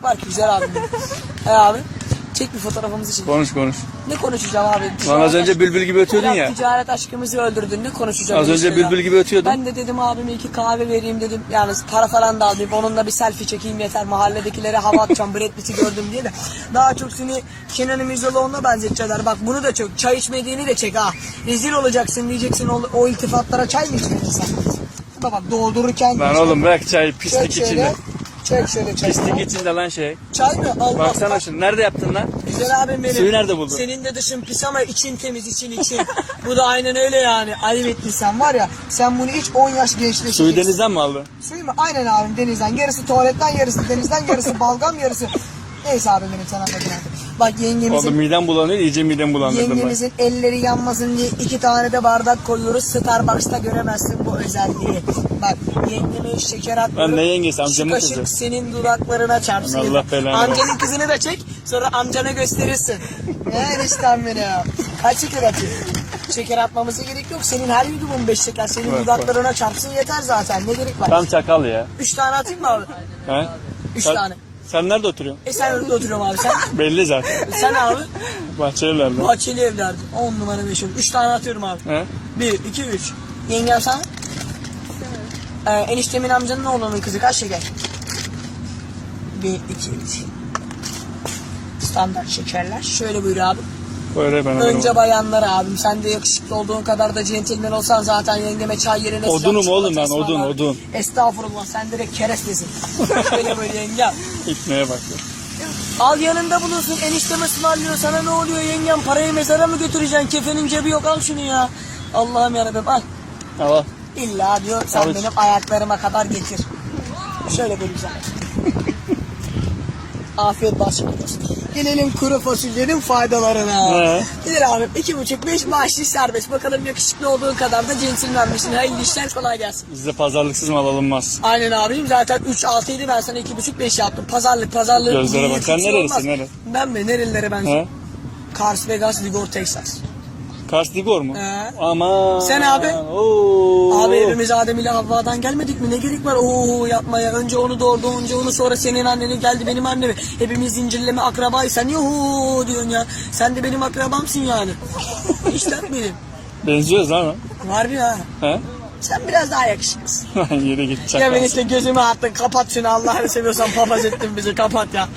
var ki güzel benim. He abi. Çek bir fotoğrafımızı çek. Konuş konuş. Ne konuşacağım abi? Lan az önce bülbül gibi ötüyordun Ya. Ticaret aşkımızı öldürdün. Ne konuşacağım? Az önce işte ya? bülbül gibi ötüyordun. Ben de dedim abime iki kahve vereyim dedim. Yalnız para falan da alayım. Onunla bir selfie çekeyim yeter. Mahalledekilere hava atacağım. Brad Pitt'i gördüm diye de. Daha çok seni Kenan İmirzalıoğlu'na benzetecekler. Bak bunu da çok. Çay içmediğini de çek ha. Rezil olacaksın diyeceksin. O, o iltifatlara çay mı içmedin sen? Bak doldururken... Lan oğlum bırak çay Çek pislik içinde. Çek şöyle çay. Pislik içinde lan şey. Çay mı? Allah Baksana şunu. Nerede yaptın lan? Güzel abim benim. Suyu nerede buldun? Senin de dışın pis ama için temiz için için. Bu da aynen öyle yani. Ayıp etmişsen var ya sen bunu iç 10 yaş gençleşeceksin. Suyu denizden mi aldın? Suyu mu? Aynen abim denizden. Yarısı tuvaletten yarısı denizden yarısı balgam yarısı. Neyse abim benim anladın artık. Bak yengemizin Oğlum midem bulanıyor. iyice midem bulandırdın bak. Yengemizin elleri yanmasın diye iki tane de bardak koyuyoruz. Starbucks'ta göremezsin bu özelliği. Bak yengeme şeker atmıyorum. Lan ne yengesi? Amcamın kaşık kızı. senin dudaklarına çarpsın. Allah belanı Amcanın kızını da çek. Sonra amcana gösterirsin. Ne eniştem beni ya. Kaç şeker atayım? Şeker atmamıza gerek yok. Senin her yudumun beş şeker. Senin Bak, dudaklarına çarpsın yeter zaten. Ne gerek var? Tam çakal ya. Üç tane atayım mı abi? He? Üç Sen- tane. Sen nerede oturuyorsun? E sen önünde oturuyorum abi sen. Belli zaten. sen abi. Bahçelilerde. Bahçeli evlerde. On numara beş Üç tane atıyorum abi. He? Bir, iki, üç. Yengem sana? Ee, eniştemin amcanın oğlunun kızı kaç şeker? Bir, iki, üç. Standart şekerler. Şöyle buyur abi. Böyle ben Önce alırım. bayanlara abim. Sen de yakışıklı olduğun kadar da centilmen olsan zaten yengeme çay yerine sıcak Odunum çikolata oğlum ben, odun, ısmarlar. odun. Estağfurullah sen direkt kerestesin. Şöyle böyle yengem. İpneye bak ya. Al yanında bulunsun eniştem ısmarlıyor sana ne oluyor yengem parayı mezara mı götüreceksin kefenin cebi yok al şunu ya. Allah'ım yarabbim al. Al al. İlla diyor sen Avuç. benim ayaklarıma kadar getir. Şöyle bir güzel. Afiyet olsun. Gelelim kuru fasulyenin faydalarına. He. Gelir abi iki buçuk beş maaşlı serbest. Bakalım yakışıklı olduğun kadar da centilmenmişsin. Hayırlı işler kolay gelsin. Bizde pazarlıksız mal alınmaz. Aynen abicim zaten 3 6 idi ben sana iki buçuk beş yaptım. Pazarlık pazarlık. Gözlere bak. Sen nerelisin, nere? Ben mi? Nerelilere ben? He? Kars, Vegas, Ligor, Texas. Kars Digor mu? He. Aman. Sen abi? Oo. Abi evimiz Adem ile Havva'dan gelmedik mi? Ne gerek var? Oo yapmaya. Önce onu doğurdu, önce onu sonra senin anneni geldi benim annemi. Hepimiz zincirleme akrabayız. Sen yuhu diyorsun ya. Sen de benim akrabamsın yani. işte benim. Benziyoruz lan. Var ya. He? Sen biraz daha yakışıklısın. Yere git Ya ben işte gözümü attın. Kapat şunu Allah'ını seviyorsan papaz ettin bizi. Kapat ya.